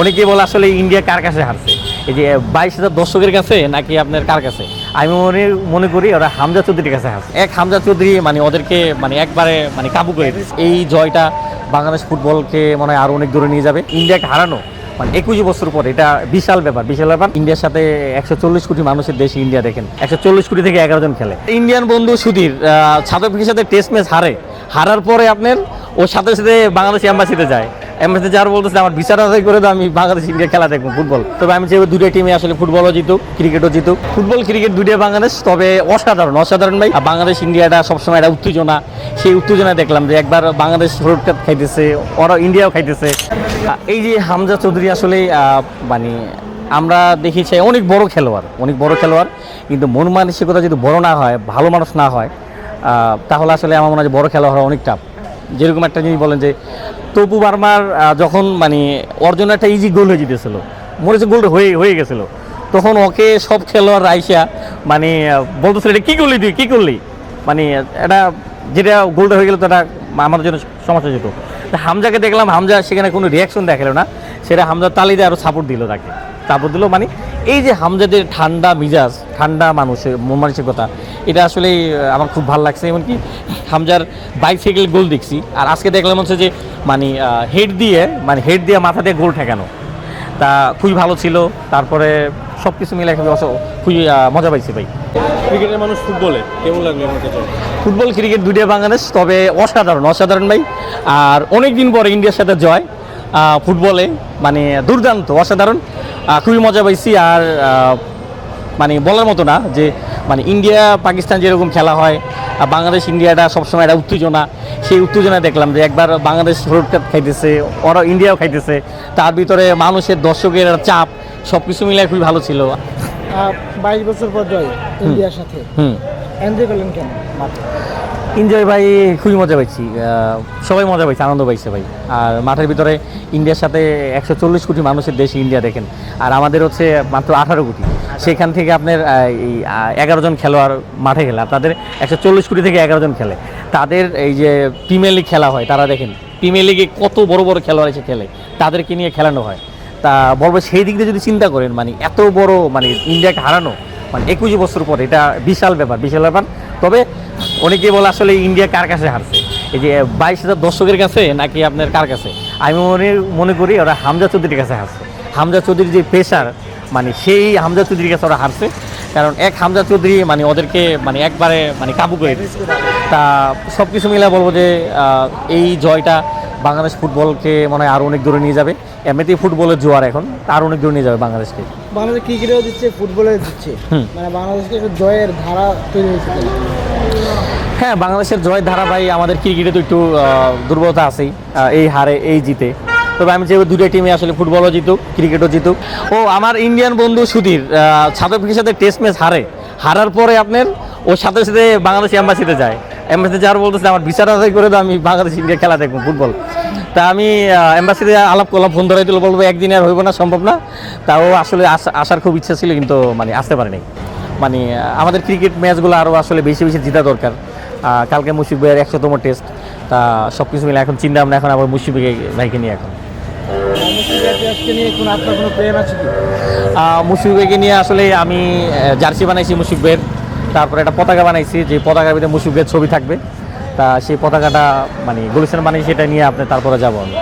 অনেকে বলে আসলে ইন্ডিয়া কার কাছে হারছে? এই যে বাইশ হাজার দর্শকের কাছে নাকি আপনার কার কাছে? আমি মনে মনে করি ওরা হামজা চৌধুরীর কাছে হারছে। এক হামজা চৌধুরী মানে ওদেরকে মানে একবারে মানে কাবু করে দিয়েছে। এই জয়টা বাংলাদেশ ফুটবলকে মনে হয় আরও অনেক দূরে নিয়ে যাবে। ইন্ডিয়াকে হারানো মানে একুশ বছর পর এটা বিশাল ব্যাপার বিশাল ব্যাপার। ইন্ডিয়ার সাথে একশো চল্লিশ কোটি মানুষের দেশ ইন্ডিয়া দেখেন একশো চল্লিশ কোটি থেকে এগারো জন খেলে। ইন্ডিয়ান বন্ধু সুধীর ছাত্রপক্ষের সাথে টেস্ট ম্যাচ হারে। হারার পরে আপনার ওর সাথে সাথে বাংলাদেশ অ্যাম্বাসিতে যায়। এম্বাসিতে যার বলতেছে আমার বিচার আদায় করে দাও, আমি বাংলাদেশ ইন্ডিয়া খেলা দেখব, ফুটবল। তবে আমি যেহেতু দুটো টিমে আসলে ফুটবলও জিতুক, ক্রিকেটও জিতুক। ফুটবল, ক্রিকেট দুটোই বাংলাদেশ, তবে অসাধারণ অসাধারণ ভাই। বাংলাদেশ, ইন্ডিয়াটা সবসময় একটা উত্তেজনা। সেই উত্তেজনা দেখলাম যে একবার বাংলাদেশ রোড কাপ খাইতেছে, ওরা ইন্ডিয়াও খাইতেছে। এই যে হামজা চৌধুরী আসলে মানে আমরা দেখেছি অনেক বড় খেলোয়াড়, অনেক বড় খেলোয়াড়। কিন্তু মন মানসিকতা যদি বড় না হয়, ভালো মানুষ না হয় তাহলে আসলে আমার মনে হয় বড় খেলোয়াড় অনেক টাফ যেরকম একটা জিনিস বলেন যে তপু বার্মার যখন মানে ওর জন্য একটা ইজি গোল হয়ে যেতেছিল, মনে হচ্ছে গোলটা হয়ে হয়ে গেছিল, তখন ওকে সব খেলোয়াড় রাইসা মানে বলতেছিল, এটা কী করলি তুই? কী করলি? মানে এটা যেটা গোলটা হয়ে গেল, তো এটা আমার জন্য সমস্যা যেত হামজাকে দেখলাম, হামজা সেখানে কোনো রিয়াকশন দেখাল না, সেটা হামজা তালিদে আরও সাপোর্ট দিল তাকে। সাপোর্ট দিল মানে এই যে হামজাদের ঠান্ডা মিজাজ, ঠান্ডা মানুষের মন মানসিকতা এটা আসলে আমার খুব ভালো লাগছে। এমনকি হামজার বাইসাইকেল গোল দেখছি, আর আজকে দেখলাম হচ্ছে যে মানে হেড দিয়ে মানে হেড দিয়ে মাথা দিয়ে গোল ঠেকানো। তা খুবই ভালো ছিল। তারপরে সব কিছু মিলে খুবই অস- খুবই মজা পাইছি ভাই। ক্রিকেটের মানুষ ফুটবলে কেমন লাগল ফুটবল ক্রিকেট দুইটাই বাংলাদেশ তবে অসাধারণ অসাধারণ ভাই। আর অনেক দিন পরে ইন্ডিয়ার সাথে জয় ফুটবলে মানে দুর্দান্ত অসাধারণ। খুবই মজা পাইছি। আর মানে বলার মতো না যে মানে ইন্ডিয়া পাকিস্তান যেরকম খেলা হয় আর বাংলাদেশ ইন্ডিয়াটা সবসময় একটা উত্তেজনা। সেই উত্তেজনা দেখলাম যে একবার বাংলাদেশ রোড কাপ খাইতেছে ওরা ইন্ডিয়াও খাইতেছে। তার ভিতরে মানুষের দর্শকের একটা চাপ সব কিছু মিলে খুবই ভালো ছিল। বাইশ বছর পর জয় ইন্ডিয়ার সাথে। হুম। এনজয় করলেন কেন? এনজয় ভাই, খুবই মজা পাইছি। সবাই মজা পাইছে, আনন্দ পাইছে ভাই। আর মাঠের ভিতরে ইন্ডিয়ার সাথে একশো চল্লিশ কোটি মানুষের দেশ ইন্ডিয়া দেখেন। আর আমাদের হচ্ছে মাত্র আঠারো কোটি। সেখান থেকে আপনার এই এগারো জন খেলোয়াড় মাঠে খেলে। তাদের একশো চল্লিশ কোটি থেকে এগারো জন খেলে। তাদের এই যে প্রিমিয়ার লিগ খেলা হয়, তারা দেখেন প্রিমিয়ার লিগে কত বড় বড় খেলোয়াড় এসে খেলে। তাদেরকে নিয়ে খেলানো হয়। তা বলব সেই দিক দিয়ে যদি চিন্তা করেন মানে এত বড় মানে ইন্ডিয়াকে হারানো মানে একুশ বছর পর, এটা বিশাল ব্যাপার বিশাল ব্যাপার। তবে অনেকে বলে আসলে ইন্ডিয়া কার কাছে হারছে? এই যে বাইশ হাজার দর্শকের কাছে নাকি আপনার কার কাছে? আমি মনে মনে করি ওরা হামজা চৌধুরীর কাছে হারছে। হামজা চৌধুরীর যে প্রেশার মানে সেই হামজা চৌধুরীর কাছে ওরা হারছে। কারণ এক হামজা চৌধুরী মানে ওদেরকে মানে একবারে মানে কাবু করে দিয়েছে। তা সব কিছু মিলে বলব যে এই জয়টা বাংলাদেশ ফুটবলকে মনে হয় আরও অনেক দূরে নিয়ে যাবে। এমনিতেই ফুটবলের জোয়ার এখন আরও অনেক দূরে নিয়ে যাবে বাংলাদেশকে। বাংলাদেশ ক্রিকেটেও দিচ্ছে ফুটবলে দিচ্ছে। মানে বাংলাদেশকে জয়ের ধারা তৈরি হয়েছে? হ্যাঁ বাংলাদেশের জয় ধারা ভাই আমাদের ক্রিকেটে তো একটু দুর্বলতা আছেই এই হারে এই জিতে। তবে আমি যেহেতু দুটো টিমে আসলে ফুটবলও জিতুক ক্রিকেটও জিতুক ও, আমার ইন্ডিয়ান বন্ধু সুধীর ছাত্রপক্ষের সাথে টেস্ট ম্যাচ হারে। হারার পরে আপনার ওর সাথে সাথে বাংলাদেশ এম্বাসিতে যায়। এম্বাসিতে যাওয়ার বলতেছে, আমার বিচার আদায় করে দাও, আমি বাংলাদেশ ইন্ডিয়া খেলা দেখব, ফুটবল। তা আমি এম্বাসিতে আলাপ করলাম, ফোন ধরাই দিল বলব একদিন আর হইব না, সম্ভব না। তা ও আসলে আস- আসার খুব ইচ্ছা ছিল, কিন্তু মানে আসতে পারেনি। মানে আমাদের ক্রিকেট ম্যাচগুলো আরও আসলে বেশি বেশি জিতা দরকার। কালকে মুশিক ভাইয়ের একশোতম টেস্ট তা সব কিছু মিলে এখন চিন্তা ভাবনা এখন আবার ভাই- ভাইকে নিয়ে এখন। মুশফিক ভাইকে নিয়ে আসলে আমি জার্সি বানাইছি মুশফিক ভাইয়ের তারপরে একটা পতাকা বানাইছি যে পতাকার ভিতরে মুশফিক ভাইয়ের ছবি থাকবে। তা সেই পতাকাটা মানে গুলিস্তান বানিয়েছি সেটা নিয়ে আপনি তারপরে যাব আমি।